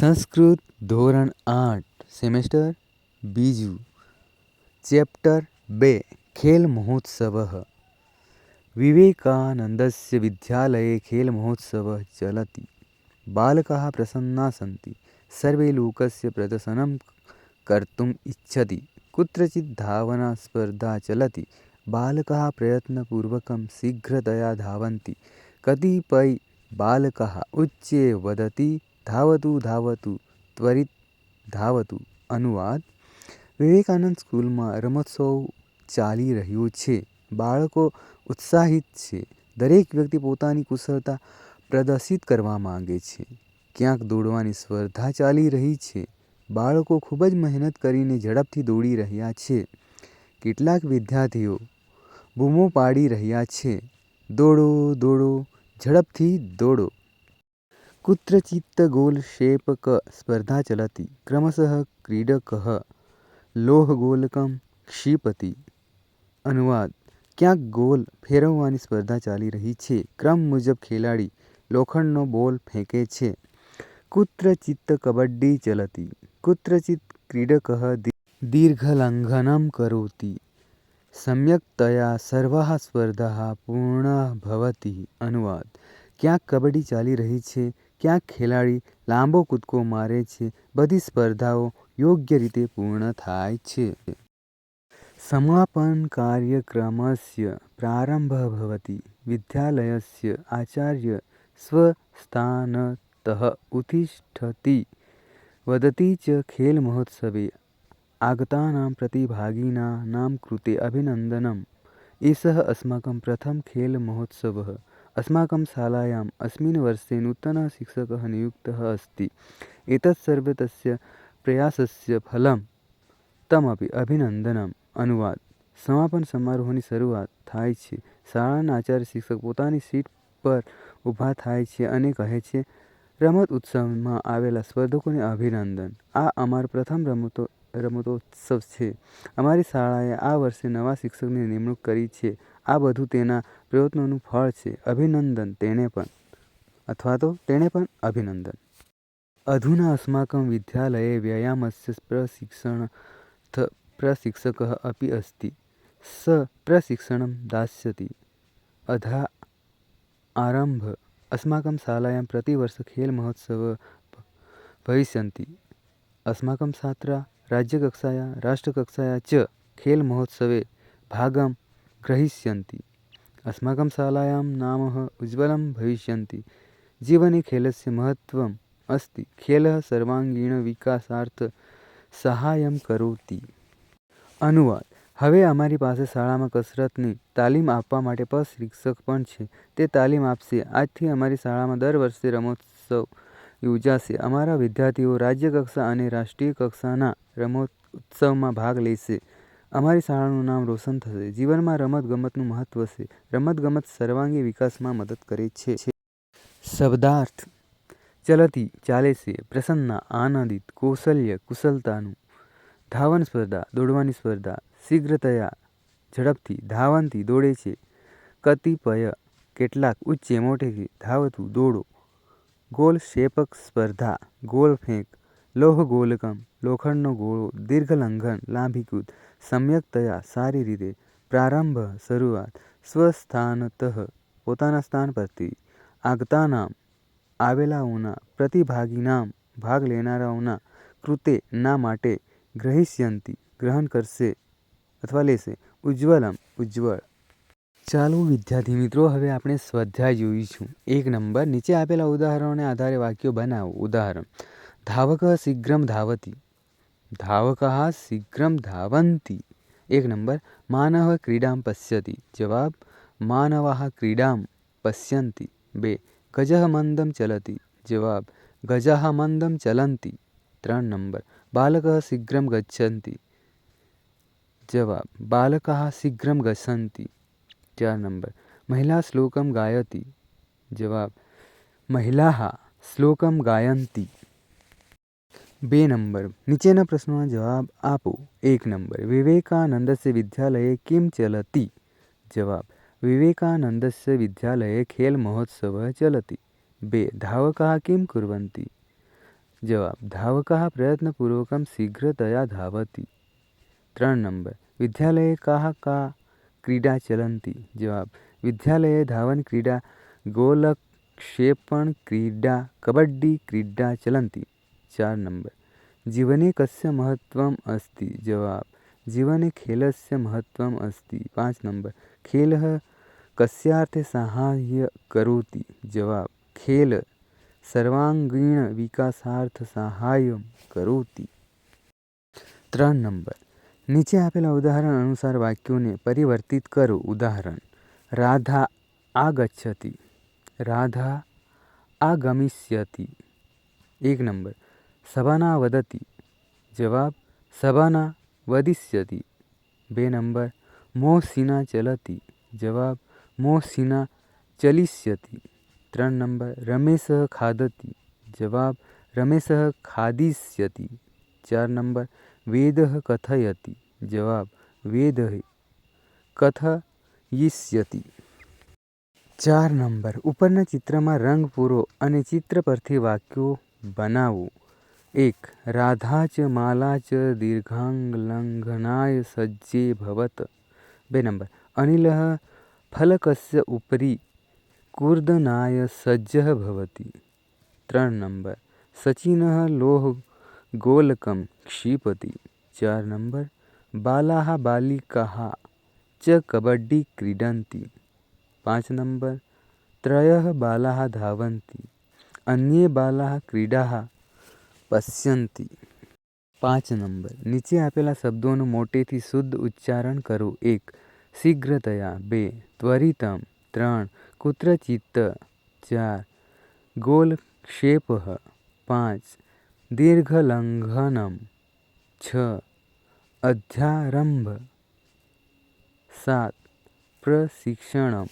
સંસ્કૃત ધોરણ આઠ, સેમેસ્ટર બીજું, ચેપ્ટર બે, ખેલ મહોત્સવ. વિવેકાનંદસ્ય વિદ્યાલયે ખેલ મહોત્સવ ચલતી. બાલકાः પ્રસન્ના સન્તિ સર્વે લોકસ્ય પ્રદર્શનમ કર્તુમ ઇચ્છતિ. કુત્રચિત ધાવના સ્પર્ધા ચલતી. બાલકાः પ્રયત્નપૂર્વકં શીઘ્રતયા ધાવન્તિ કતિપય બાલકः ઉચ્ચે વદતિ. ધાવતું ધાવતું ત્વરિત ધાવતું અનુવાદ વિવેકાનંદ સ્કૂલમાં રમોત્સવ ચાલી રહ્યો છે બાળકો ઉત્સાહિત છે। દરેક વ્યક્તિ પોતાની કુશળતા પ્રદર્શિત કરવા માંગે છે। ક્યાંક દોડવાની સ્પર્ધા ચાલી રહી છે। બાળકો ખૂબ જ મહેનત કરીને ઝડપથી દોડી રહ્યા છે। કેટલાક વિદ્યાર્થીઓ બૂમો પાડી રહ્યા છે। દોડો દોડો, ઝડપથી દોડો। कुत्रचित् गोल् शेप् क स्पर्धा चलति। क्रमशः क्रीडकः लोहगोलकं क्षिपति। અનુવાદ ક્યાંક ગોલ ફેરવવાની સ્પર્ધા ચાલી રહી છે ક્રમ મુજબ ખેલાડી લોખંડનો બોલ ફેંકે છે કુત્રચિત કબડ્ડી ચલતી કુત્રચિત ક્રીડકः दीर्घलङ्घनं करोति। सम्यक्तया सर्वाः स्पर्धाः પૂર્ણ ભવતી અનુવાદ ક્યાંક કબડ્ડી ચાલી રહી છે ક્યાં ખેલાડી લાંબો કૂદકો મારે છે. બધી સ્પર્ધાઓ યોગ્ય રીતે પૂર્ણ થાય છે. સમાપન કાર્યક્રમસ્ય પ્રારંભः ભવતિ. વિદ્યાલયસ્ય આચાર્ય સ્વસ્થાનતઃ ઉતિષ્ઠતિ. વદતિ ચ ખેલમહોત્सवे आगतानां प्रतिभागिनां कृते अभिनन्दनम् एषः अस्माकं प्रथमः खेलमहोत्सवः अस्माकं शालायाम् अस्मिन् वर्षे नूतनः शिक्षकः नियुक्तः अस्ति एतत् सर्वे तस्य પ્રયાસસ્ય ફલમ તમપી અભિનંદનમ અનુવાદ સમાપન સમારોહની શરૂઆત થાય છે શાળાના આચાર્ય શિક્ષક પોતાની સીટ પર ઊભા થાય છે અને કહે છે રમત ઉત્સવમાં આવેલા સ્પર્ધકોને અભિનંદન આ અમારો પ્રથમ રમતો રમતોત્સવ છે અમારી શાળાએ આ વર્ષે નવા શિક્ષકની નિમણૂક કરી છે આ બધું તેના પ્રયત્નોનું ફળ છે અભિનંદન તેણે પણ અથવા તો તેણે પણ અભિનંદન અધુના अस्माकं विद्यालये व्यायामस्य प्रशिक्षणार्थं प्रशिक्षकः अपि अस्ति सः प्रशिक्षणं दास्यति अधा आरम्भ अस्माकं शालायां प्रतिवर्षं खेलमहोत्सवः भविष्यन्ति अस्माकं छात्राः राज्यकक्षायां राष्ट्रकक्षायां च खेलमहोत्सवे भागं ग्रहीष्यन्ति अस्माकं शालायां नाम उज्ज्वलं भविष्यन्ति जीवने खेलस्य महत्त्वम् अस्ति ખેલઃ સર્વાંગીણ વિકાસાર્થ સહાયમ કરોતિ અનુવાદ હવે અમારી પાસે શાળામાં કસરતની તાલીમ આપવા માટે પ્રશિક્ષક પણ છે તે તાલીમ આપશે આજથી અમારી શાળામાં દર વર્ષે રમોત્સવ યોજાશે. અમારા વિદ્યાર્થીઓ રાજ્ય કક્ષા અને રાષ્ટ્રીય કક્ષાના રમતોત્સવમાં ભાગ લેશે. અમારી શાળાનું નામ રોશન થશે. જીવનમાં રમત ગમતનું મહત્વ છે. રમત ગમત સર્વાંગી વિકાસમાં મદદ કરે છે. શબ્દાર્થ ચલતી ચાલે છે. પ્રસન્ના, આનંદિત, કૌશલ્ય, કુશળતાનું ધાવન સ્પર્ધા, દોડવાની સ્પર્ધા, શીઘ્રતયા ઝડપથી ધાવનથી દોડે છે. કતિપય કેટલાક ઉચ્ચે મોટેથી ધાવતું દોડો ગોલ શેપક સ્પર્ધા, ગોલ ફેંક, લોહ ગોલકમ, લોખંડનો ગોળો દીર્ઘલંઘન લાંબી કૂદ સમ્યકતયા સારી રીતે, પ્રારંભ, શરૂઆત, સ્વસ્થાનતઃ, પોતાના સ્થાન પરથી આગતાનામ આવેલાઓના પ્રતિભાગીનામ ભાગ લેનારાઓના, કૃતે, ના માટે, ગ્રહિષ્યંતિ, ગ્રહણ કરશે અથવા લેશે, ઉજ્જવલમ, ઉજ્જવળ ચાલો વિદ્યાર્થી મિત્રો, હવે આપણે સ્વાધ્યાય જોઈશું. એક નંબર, નીચે આપેલા ઉદાહરણોને આધારે વાક્યો બનાવો. ઉદાહરણ, ધાવક શીઘ્રમ ધાવતી. ધાવક શીઘ્રમ ધાવંતી. એક નંબર, માનવ ક્રીડામ પશ્યતી. જવાબ, માનવા ક્રીડામ પશ્યંતી. બે ગજહ મંદમ ચલતી. જવાબ ગજાહ મંદમ ચલંતી. ત્રણ નંબર, બાલક શીઘ્રમ ગચ્છંતી. જવાબ, બાલક શીઘ્રમ ગસંતી. चार नंबर। महिला श्लोक गायती। जवाब, महिला श्लोक गायती बे नीचे प्रश्नों प्रश्नः जवाब, आपो। एक नंबर विवेकानंद से विद्यालय किम चलती? जवाब विवेकानंद से विद्यालय खेल महोत्सव चलती। बे, धावक किम कुर्वन्ति? जवाब, धावकाः प्रयत्नपूर्वक शीघ्रतया धावती। त्रीणि नंबर, विद्यालय का का क्रीडा चलन्ति। जवाब्, विद्यालये धावनक्रीडा गोलक्षेपणक्रीडा कबड्डी क्रीडा चलन्ति। चार् नम्बर्। जीवने कस्य महत्त्वम् अस्ति? जवाब्, जीवने खेलस्य महत्त्वम् अस्ति। पाञ्च नम्बर्। खेलः कस्यार्थे साहाय्यं करोति? जवाब्, खेल सर्वाङ्गीणविकासार्थं साहाय्यं करोति। त्रीणि नम्बर्। નીચે આપેલા ઉદાહરણ અનુસાર વાક્યોને પરિવર્તિત કરો. ઉદાહરણ, રાધા આગચ્છતિ, રાધા આગમિષ્યતિ. એક નંબર, સભાના વદતિ. જવાબ, સભાના વદિષ્યતિ. બે નંબર, મોસીના ચલતિ. જવાબ, મોસીના ચલિષ્યતિ. ત્રણ નંબર, રમેશ ખાદति જવાબ, રમેશ ખાદિષ્યતિ. ચાર નંબર વેદઃ કથયતિ, જવાબ વેદ કથયિષ્યતિ. ચાર નંબર. ઉપરના ચિત્રમાં રંગ પૂરો અને ચિત્ર પરથી વાક્યો બનાવો. એક, રાધા ચ માલા ચ દીર્ઘાંગલંઘનાય સજ્જે ભવત. બે નંબર. અનિલ ફલકસ્ય ઉપરી કુર્દનાય સજ્જ ભવતી. ત્રણ નંબર. સચિન લોહ लोहगोलकं क्षिपति चार नम्बर् बालाः बालिकाः च कबड्डी क्रीडन्ति पाँच नम्बर् त्रयः बालाः धावन्ति अन्ये बालाः क्रीडाः પશ્યંતી પાંચ નંબર નીચે આપેલા શબ્દોનું મોટેથી શુદ્ધ ઉચ્ચારણ કરો એક શીઘ્રતયા બે ત્વરિતમ ત્રણ कुत्रचित् चार गोलक्षेपः पाँच દીર્ઘલંઘનમ છ અધ્યારંભ સાત પ્રશિક્ષણમ